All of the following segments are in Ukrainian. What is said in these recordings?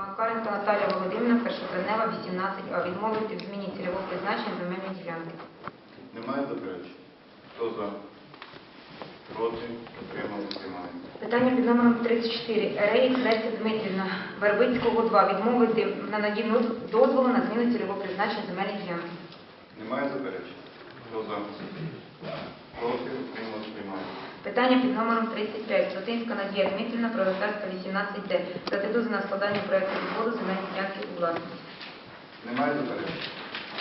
Макаренко Наталія Володимирівна, першотравнева, 18А. Відмовити в зміні цільового призначення земельної ділянки. Немає заперечень? Хто за? Проти? Утримались? Приймається. Питання під номером 34. Рейк Леся Дмитрівна, Вербицького 2. Відмовити в наданні дозволу на зміну цільового призначення земельної ділянки. Немає заперечень? Хто за? Проти? Утримались? Приймається. Питання під номером 35. Сотинська Надія Дмитрівна, Пролетарська 18Д. Дати дозвіл на складання проекту відводу земельної ділянки у власність. Немає заперечень?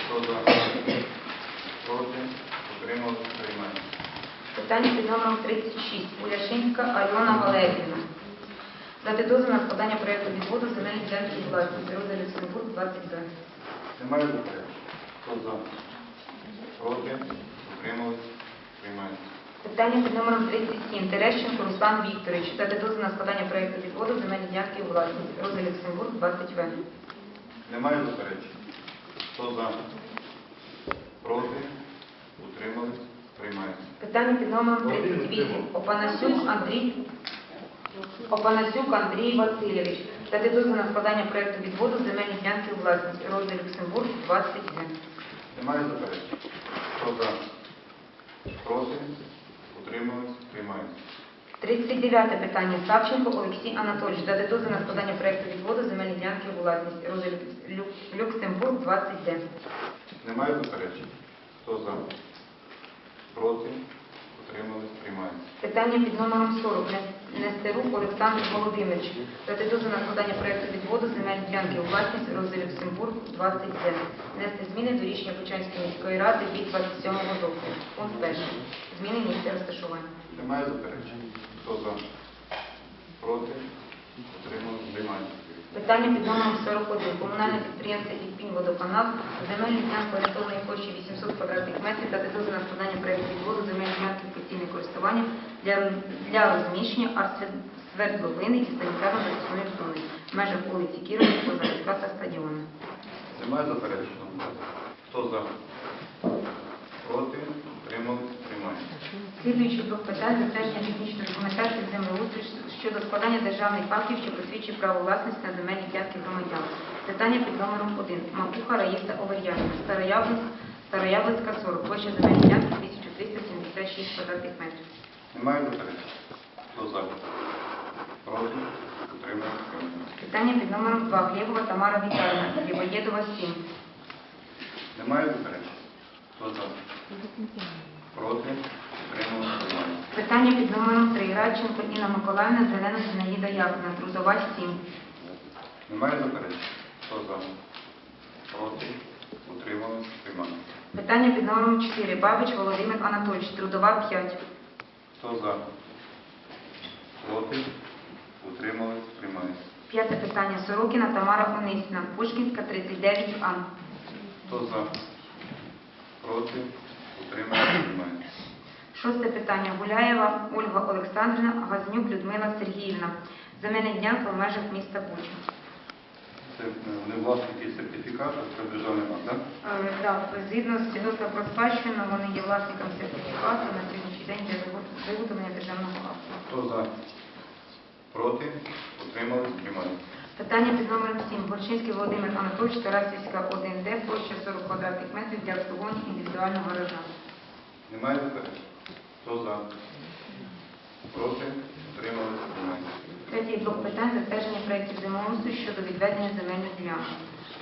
Хто за? Проти? Утримались? Приймається. Питання під номером 36. Уляшинська Альона Валеріївна. Дати дозвіл на складання проекту відводу земельної ділянки у власність. Роза Люксембург 20Б. Немає заперечень? Хто за? Проти? Утримались? Приймається. Питання під номером 37. Терещенко Руслан Вікторович. Дозвіл на складання проекту відводу земельної ділянки у власність. Роза Люксембург 20В. Немає заперечень? Хто за? Проти? Утримались? Приймається. Питання під номером 38. Опанасюк Андрій Опанасюк Андрій Васильович. Дати дозвіл на складання проекту відводу земельної ділянки у власність. Роза Люксембург 20 Немає заперечень? Хто за? Проти? Утримались? Приймається. 39 питання. Савченко Олексій Анатолійович. Дати дозвіл на складання проекту відводу земельної ділянки у власність. Люк- Люксембург 20 Немає заперечень? Хто за? Проти? Утримались? Приймається. Питання під номером 40. Не- Нестерук Олександр Володимирович. Дати дозвіл на складання проекту відводу земельної ділянки у власність Роза Люксембург 20 Внести зміни до рішення Бучанської міської ради від 27 року. Пункт перший. Зміни місця розташування. Немає заперечень? Хто за? Проти? Утримались? Приймається. Питання під номером 41. Комунальне підприємство «Ірпінь-Водоканал» земельні ділянки орієнтовної площі 800 квадратних метрів дати дозвіл на складання проєкту відводу земельної ділянки постійне користування для, для розміщення арт-свердловини і санітарно-захисної зони в межах вулиці Кірової, Козацька та стадіону. Немає заперечень? Хто за? Проти? Утримались? Приймається. Слідуючий блок питань затвердження технічної документації землеустрою щодо складання державних актів, що посвідчує право власності на земельні ділянки громадян. Питання під номером 1. Макуха Раїса Овер'янівна, Старояблинськ, Старояблинська 40, площа земельної ділянки 1376 квадратних метрів. Немає заперечень? Хто за? Проти? Приймається. Питання під номером 2. Глєбова Тамара Віталіївна, Грибоєдова 7. Немає заперечень? Хто за? Проти? Приймається. Питання під номером 3. Радченко Інна Миколаївна, Зелена Зінаїда Яковна, Трудова 7. Немає заперечень? Хто за? Проти? Утримались? Приймається. Питання під номером 4. Бабич Володимир Анатолійович, Трудова 5. Хто за? Проти? Утримались? Приймається. П'яте питання. Сорокіна Тамара Онисіна, Пушкінська, 39А. Хто за? Проти? Утримались? Приймається. Шосте питання. Гуляєва Ольга Олександрівна, Газнюк Людмила Сергіївна. Земельна ділянка в межах міста Буча. Це е, вони власники сертифікату, це державний акт, так? Е, Так, згідно з свідоцтва про спадщину, вони є власниками сертифікату на сьогоднішній день для виготовлення державного акту. Хто за? Проти? Утримались? Приймається. Питання під номером 7. Борчинський Володимир Анатолійович, Тарасівська 1Д, площа 40 квадратних метрів для обслуговування індивідуального гаража. Немає заперечень? Хто за? Проти? Утримались? Приймається. Третій блок питань затвердження проєктів землеустрою щодо відведення земельних ділянок.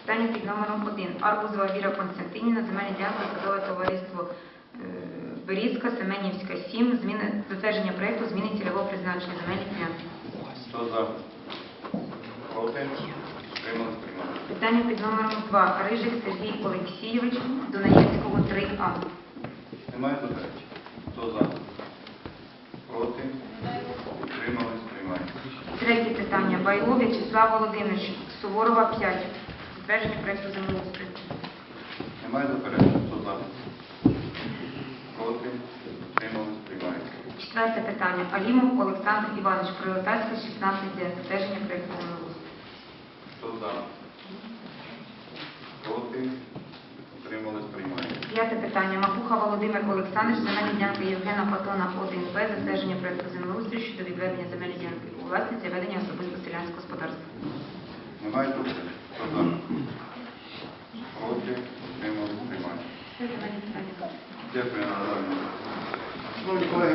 Питання під номером 1. Арбузова Віра Константинівна, земельна ділянка садове товариство е, Берізка, Семенівська 7, зміни, затвердження проєкту зміни цільового призначення земельних ділянки. Хто за? Проти? Утримались? Питання під номером 2. Рижик Сергій Олексійович, Дунаєвського 3А. Немає заперечень? Хто за? Проти? Утримались? Третє питання. Байло В'ячеслав Володимирович, Суворова 5. Затвердження проєкту землеустрою. Немає заперечень? Хто за? Проти? Утримались? Приймається. Четверте питання. Алімов Олександр Іванович, Пролетарська, 16Д. Затвердження проєкту землеустрою. Хто за? Проти? Утримались? Приймається. П'яте питання. Макуха Володимир Олександрович, земельна ділянка Євгена Патона 1Б, затвердження проєкту землеустрою щодо відведення земельної ділянки у для ведення особистого селянського господарства. Немає Немає すごい怖い。